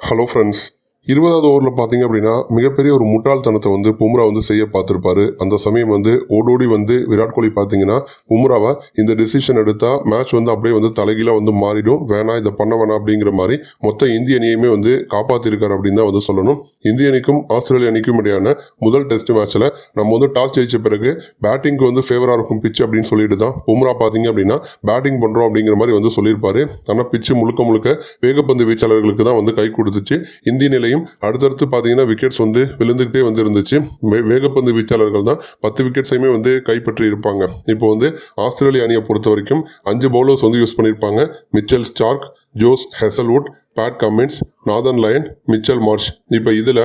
Hello friends இருபதாவது ஓவரில் பார்த்தீங்க அப்படின்னா மிகப்பெரிய ஒரு முட்டாள்தனத்தை வந்து பும்ரா வந்து செய்ய பார்த்துருப்பாரு. அந்த சமயம் வந்து ஓடோடி வந்து விராட் கோலி பார்த்தீங்கன்னா பும்ராவை இந்த டிசிஷன் எடுத்தால் மேட்ச் வந்து அப்படியே வந்து தலைகீழாக வந்து மாறிடும். வேணாம் இதை பண்ண வேணாம் அப்படிங்கிற மாதிரி மொத்த இந்திய அணியுமே வந்து காப்பாற்றிருக்காரு அப்படின்னு தான் வந்து சொல்லணும். இந்திய அணிக்கும் ஆஸ்திரேலிய அணிக்கும் இடையான முதல் டெஸ்ட் மேட்ச்சில் நம்ம வந்து டாஸ் ஜெயிச்ச பிறகு பேட்டிங்க்கு வந்து ஃபேவராக இருக்கும் பிச்சு அப்படின்னு சொல்லிட்டு தான் பும்ரா பார்த்தீங்க அப்படின்னா பேட்டிங் பண்ணுறோம் அப்படிங்கிற மாதிரி வந்து சொல்லியிருப்பாரு. ஆனால் பிச்சு முழுக்க முழுக்க வேகப்பந்து வீச்சாளர்களுக்கு தான் வந்து கை கொடுத்துச்சு. இந்திய நிலையும் அடுத்தடுத்து பார்த்தீங்கன்னா விக்கெட்ஸ் வந்து விழுந்துக்கிட்டே வந்து இருந்துச்சு வேகப்பந்து வீச்சாளர்கள் தான் பத்து விக்கெட்ஸையுமே வந்து கைப்பற்றி இருப்பாங்க. இப்போ வந்து ஆஸ்திரேலிய அணியை பொறுத்த வரைக்கும் அஞ்சு பவுலர்ஸ் வந்து யூஸ் பண்ணியிருப்பாங்க Mitchell Starc Josh Hazlewood Pat Cummins Nathan Lyon Mitchell Marsh இப்போ இதில்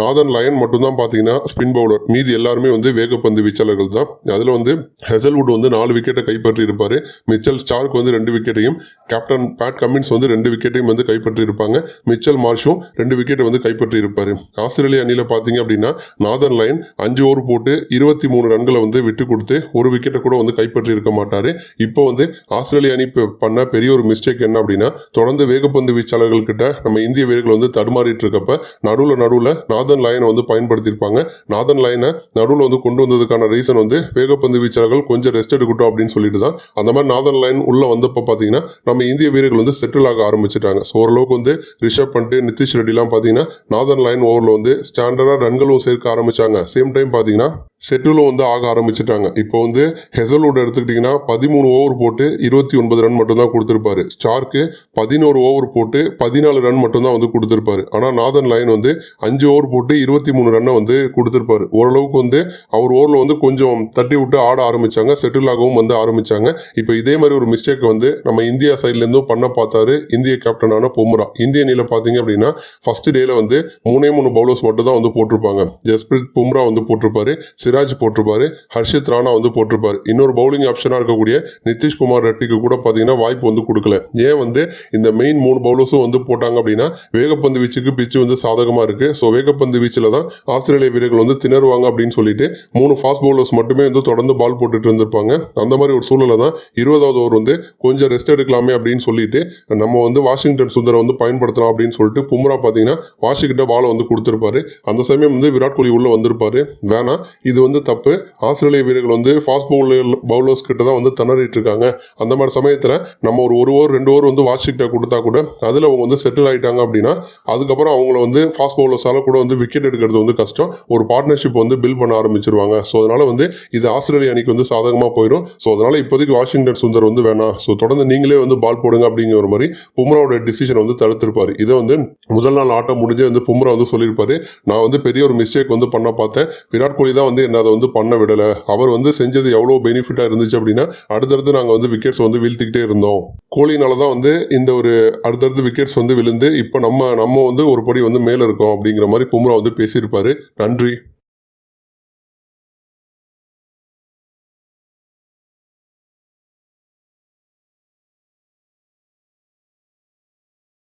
நாதன் லயன் மட்டும்தான் பார்த்தீங்கன்னா ஸ்பின் பவுலர் மீதி எல்லாருமே வந்து வேகப்பந்து வீச்சாளர்கள் தான். அதில் வந்து ஹெசல்வுட் வந்து நாலு விக்கெட்டை கைப்பற்றி இருப்பார் மிச்சல் ஸ்டார்க் வந்து ரெண்டு விக்கெட்டையும் கேப்டன் பேட் கமின்ஸ் வந்து ரெண்டு விக்கெட்டையும் வந்து கைப்பற்றி இருப்பாங்க மிச்சல் மார்ஷும் ரெண்டு விக்கெட்டை வந்து கைப்பற்றி இருப்பார் ஆஸ்திரேலிய அணியில் பார்த்தீங்க அப்படின்னா நாதன் லயன் அஞ்சு ஓவர் போட்டு இருபத்தி மூணு ரன்களை வந்து விட்டு கொடுத்து ஒரு விக்கெட்டை கூட வந்து கைப்பற்றி இருக்க மாட்டார். இப்போ வந்து ஆஸ்திரேலிய அணி பண்ண பெரிய ஒரு மிஸ்டேக் என்ன அப்படின்னா தொடர்ந்து வேகப்பந்து வீச்சாளர்கள் கிட்ட நம்ம இந்திய வீரர்கள் வந்து தடுமாறிட்டு இருக்கப்ப நடுவில் நடுவில் நாதன் லயனை வந்து பயன்படுத்தியிருப்பாங்க. நாதன் லைனை நடுவில் வந்து கொண்டு வந்ததுக்கான ரீசன் வந்து வேகப்பந்து வீச்சாளர்கள் கொஞ்சம் ரெஸ்ட் எடுக்கட்டும் அப்படின்னு சொல்லிட்டு தான். அந்த மாதிரி நாதன் லைன் உள்ள வந்தப்போ பார்த்தீங்கன்னா நம்ம இந்திய வீரர்கள் வந்து செட்டில் ஆக ஆரம்பிச்சிட்டாங்க. ஸோ ஓரளவுக்கு வந்து ரிஷப் பண்ணிட்டு நிதிஷ் ரெட்டிலாம் பார்த்தீங்கன்னா நாதன் லைன் ஓவரில் வந்து ஸ்டாண்டர்டாக ரன்களும் சேர்க்க ஆரம்பிச்சாங்க. சேம் டைம் பார்த்தீங்கன்னா செட்டிலும் வந்து ஆக ஆரம்பிச்சிட்டாங்க. இப்போ வந்து ஹெசல்வுட் எடுத்துக்கிட்டிங்கன்னா பதிமூணு ஓவர் போட்டு இருபத்தி ஒன்பது ரன் மட்டும்தான் கொடுத்துருப்பாரு. ஸ்டார்க்கு பதினோரு ஓவர் போட்டு பதினாலு ரன் மட்டும்தான் வந்து கொடுத்துருப்பாரு. ஆனால் நாதன் லைன் வந்து அஞ்சு ஓவர் போட்டு இருபத்தி மூணு ரன்னை வந்து கொடுத்துருப்பாரு. ஓரளவுக்கு வந்து அவர் ஓவரில் வந்து கொஞ்சம் தட்டி விட்டு ஆட ஆரம்பித்தாங்க செட்டில் ஆகவும் வந்து ஆரம்பித்தாங்க இப்போ இதே மாதிரி ஒரு மிஸ்டேக் வந்து நம்ம இந்தியா சைட்லேருந்தும் பண்ண பார்த்தாரு இந்திய கேப்டனான பொம்ரா. இந்திய அணியில் பார்த்தீங்க அப்படின்னா ஃபர்ஸ்ட் டேயில் வந்து மூணே மூணு பவுலர்ஸ் மட்டும் தான் வந்து போட்டிருப்பாங்க. ஜஸ்பிரித் பும்ரா வந்து போட்டிருப்பாரு. சிராஜ் போட்டிருப்பாரு ஹர்ஷித் ராணா வந்து போட்டிருப்பாரு. இன்னொரு பவுலிங் ஆப்ஷனாக இருக்கக்கூடிய நிதிஷ்குமார் ரெட்டிக்கு கூட பார்த்தீங்கன்னா வாய்ப்பு வந்து கொடுக்கல. ஏன் வந்து இந்த மெயின் மூணு பவுலர்ஸும் வந்து போட்டாங்க அப்படின்னா வேகப்பந்து வீச்சுக்கு பிச்சு வந்து சாதகமாக இருக்குது ஸோ வேகப்பந்து வீச்சில் தான் ஆஸ்திரேலிய வீரர்கள் வந்து திணறுவாங்க அப்படின்னு சொல்லிட்டு மூணு ஃபாஸ்ட் பவுலர்ஸ் மட்டுமே வந்து தொடர்ந்து பால் போட்டுட்டு இருந்திருப்பாங்க. அந்த மாதிரி ஒரு சூழ்நிலை தான் இருபதாவது ஓவர் வந்து கொஞ்சம் ரெஸ்ட் எடுக்கலாமே அப்படின்னு சொல்லிட்டு நம்ம வந்து வாஷிங்டன் சுந்தரை வந்து பயன்படுத்தலாம் அப்படின்னு சொல்லிட்டு பும்ரா பார்த்தீங்கன்னா வாஷிக்கிட்ட பாலை வந்து கொடுத்துருப்பாரு. அந்த சமயம் வந்து விராட் கோலி உள்ளே வந்திருப்பாரு. வேணாம் இது இது வந்து தப்பு. ஆஸ்திரேலிய வீரர்கள் வந்து ஃபாஸ்ட் பவுலர் பவுலர்ஸ் கிட்ட தான் வந்து திணறிட்டு இருக்காங்க அந்த மாதிரி சமயத்தில் நம்ம ஒரு ஒரு ஓவர் ரெண்டு ஓவர் வந்து வாஷிக்கிட்ட கொடுத்தா கூட அதில் அவங்க வந்து செட்டில் ஆகிட்டாங்க அப்படின்னா அதுக்கப்புறம் அவங்கள வந்து ஃபாஸ்ட் பவுலர்ஸால் கூட வந்து விக்கெட் எடுக்கிறது வந்து கஷ்டம். ஒரு பார்ட்னர்ஷிப் வந்து பில் பண்ண ஆரம்பிச்சிருவாங்க. ஸோ அதனால் வந்து இது ஆஸ்திரேலிய அணிக்கு வந்து சாதகமாக போயிடும். ஸோ அதனால் இப்போதைக்கு வாஷிங்டன் சுந்தர் வந்து வேணாம். ஸோ தொடர்ந்து நீங்களே வந்து பால் போடுங்க அப்படிங்கிற மாதிரி பும்ராவோட டிசிஷன் வந்து தடுத்திருப்பார். இதை வந்து முதல் நாள் ஆட்டம் முடிஞ்சே வந்து பும்ரா வந்து சொல்லியிருப்பாரு. நான் வந்து பெரிய ஒரு மிஸ்டேக் வந்து பண்ண பார்த்தேன். விராட் கோலி தான் வந்து என்ன அதை வந்து பண்ண விடலை. அவர் வந்து செஞ்சது எவ்வளோ பெனிஃபிட்டாக இருந்துச்சு அப்படின்னா அடுத்தடுத்து நாங்கள் வந்து விக்கெட்ஸ் வந்து வீழ்த்திக்கிட்டே இருந்தோம். கோலினால தான் வந்து இந்த ஒரு அடுத்தடுத்து விக்கெட்ஸ் வந்து விழுந்து இப்போ நம்ம நம்ம வந்து ஒரு படி வந்து மேலே இருக்கோம் அப்படிங்கிற மாதிரி பும்ரா வந்து பேசியிருப்பாரு. நன்றி.